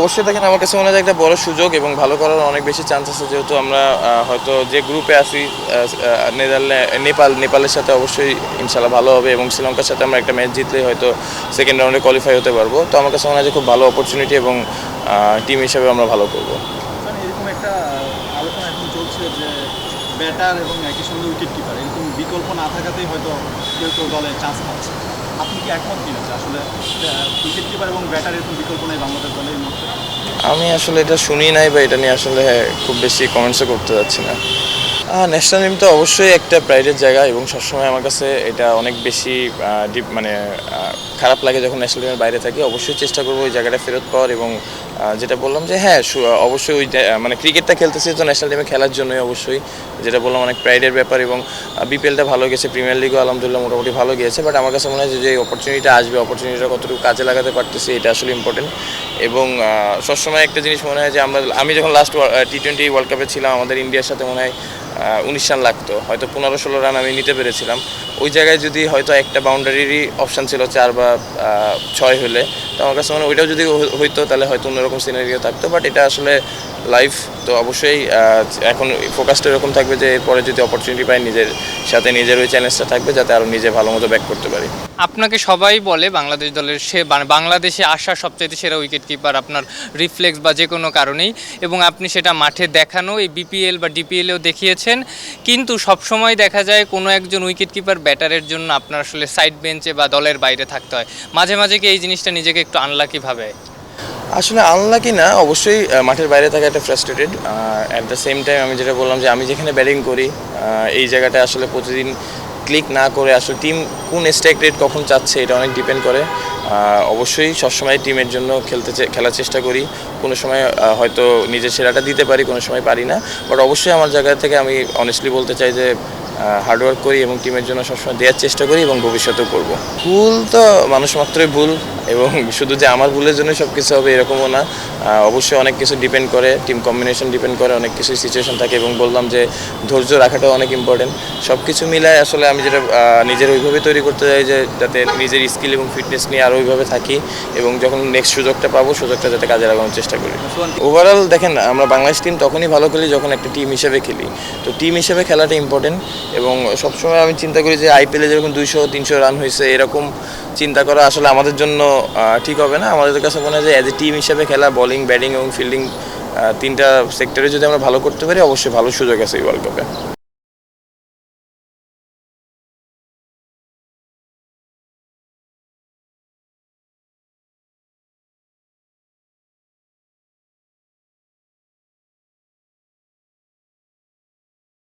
অবশ্যই দেখেন, আমার কাছে মনে হয় একটা বড় সুযোগ এবং ভালো করার অনেক বেশি চান্স আছে যেহেতু আমরা হয়তো যে গ্রুপে আছি নেদারল্যান্ড নেপাল, নেপালের সাথে অবশ্যই ইনশাল্লাহ ভালো হবে এবং শ্রীলঙ্কার সাথে আমরা একটা ম্যাচ জিতলেই হয়তো সেকেন্ড রাউন্ডে কোয়ালিফাই হতে পারব। তো আমার কাছে মনে হয় যে খুব ভালো অপরচুনিটি এবং টিম হিসেবে আমরা ভালো করব। মানে এরকম একটা আলোচনা এখন চলছে যে ব্যাটার এবং বিকল্প না থাকাতেই হয়তো চান্স পাচ্ছে। আমি আসলে এটা শুনি নাই বা এটা নিয়ে আসলে খুব বেশি কমেন্টসও করতে যাচ্ছি না। ন্যাশনাল টিম তো অবশ্যই একটা প্রাইডের জায়গা এবং সবসময় আমার কাছে এটা অনেক বেশি ডিপ মানে খারাপ লাগে যখন ন্যাশনাল টিমের বাইরে থাকি। অবশ্যই চেষ্টা করব ওই জায়গাটা ফেরত পাওয়ার এবং যেটা বললাম যে হ্যাঁ অবশ্যই ওই মানে ক্রিকেটটা খেলতেছি তো ন্যাশনাল টিমে খেলার জন্যই অবশ্যই। যেটা বললাম অনেক প্রাইডের ব্যাপার এবং বিপিএলটা ভালো গেছে প্রিমিয়ার লিগও আলহামদুলিল্লাহ মোটামুটি ভালো গিয়েছে বাট আমার কাছে মনে হয় যে অপরচুনিটিটা আসবে অপরচুনিটিটা কতটুকু কাজে লাগাতে পারতেছি, এটা আসলে ইম্পর্টেন্ট এবং সবসময় একটা জিনিস মনে হয় যে আমরা, আমি যখন লাস্ট টি টোয়েন্টি ওয়ার্ল্ড কাপে ছিলাম, আমাদের ইন্ডিয়ার সাথে মনে হয় উনিশ রান লাগতো। হয়তো পনেরো ষোলো রান আমি নিতে পেরেছিলাম। ওই জায়গায় যদি হয়তো একটা বাউন্ডারিরই অপশান ছিল চার বা ছয় হলে, তো আমার কাছে মনে ওইটাও যদি হইতো, তাহলে হয়তো অন্যরকম সিনারিও থাকতো। বাট এটা আসলে লাইফ তো অবশ্যই এখন ফোকাসটা এরকম থাকবে যে এরপরে যদি অপরচুনিটি পাই নিজের সাথে নিজের ওই চ্যালেঞ্জটা থাকবে যাতে আরও নিজে ভালো মতো ব্যাক করতে পারি। আপনাকে সবাই বলে বাংলাদেশ দলের সে বাংলাদেশে আসা সবচাইতে সেরা উইকেট কিপার আপনার রিফ্লেক্স বা যে কোনো কারণেই এবং আপনি সেটা মাঠে দেখানো, এই বিপিএল বা ডিপিএলেও দেখিয়েছেন। কিন্তু সবসময় দেখা যায় কোনো একজন উইকেট কিপার ব্যাটারের জন্য আপনার আসলে সাইড বেঞ্চে বা দলের বাইরে থাকতে হয়। মাঝে মাঝে কি এই জিনিসটা নিজেকে একটু আনলাকি ভাবে? আসলে আনলাকি না অবশ্যই মাঠের বাইরে থাকা একটা frustrated at the same time আমি যেটা বললাম যে আমি যেখানে ব্যাটিং করি এই জায়গাটা আসলে প্রতিদিন ক্লিক না করে আসলে টিম কোন স্ট্রাইক রেট কখন চাচ্ছে এটা অনেক ডিপেন্ড করে। অবশ্যই সবসময় টিমের জন্য খেলতে খেলার চেষ্টা করি। কোনো সময় হয়তো নিজের সেরাটা দিতে পারি, কোনো সময় পারি না। বাট অবশ্যই আমার জায়গা থেকে আমি অনেস্টলি বলতে চাই যে হার্ডওয়ার্ক করি এবং টিমের জন্য সবসময় দেওয়ার চেষ্টা করি এবং ভবিষ্যতেও করব। ভুল তো মানুষ মাত্রই ভুল। এবং শুধু যে আমার ভুলের জন্য সব কিছু হবে এরকমও না। অবশ্যই অনেক কিছু ডিপেন্ড করে টিম কম্বিনেশন ডিপেন্ড করে, অনেক কিছু সিচুয়েশন থাকে এবং বললাম যে ধৈর্য রাখাটাও অনেক ইম্পর্টেন্ট সব কিছু মিলায় আসলে আমি যেটা নিজের ওইভাবে তৈরি করতে চাই যে যাতে নিজের স্কিল এবং ফিটনেস নিয়ে আরও ওইভাবে থাকি এবং যখন নেক্সট সুযোগটা পাবো, সুযোগটা যাতে কাজে লাগানোর চেষ্টা করি। ওভারঅল দেখেন, আমরা বাংলাদেশ টিম তখনই ভালো খেলি যখন একটা টিম হিসেবে খেলি। তো টিম হিসেবে খেলাটা ইম্পর্টেন্ট এবং সবসময় আমি চিন্তা করি যে আইপিএলে যেরকম দুইশো, তিনশো রান হয়েছে, এরকম চিন্তা করা আসলে আমাদের জন্য ঠিক হবে না। আমাদের কাছে মনে হয় যে অ্যাজ এ টিম হিসেবে খেলা বলিং ব্যাটিং এবং ফিল্ডিং তিনটা সেক্টরে যদি আমরা ভালো করতে পারি, অবশ্যই ভালো সুযোগ আছে এই ওয়ার্ল্ড কাপে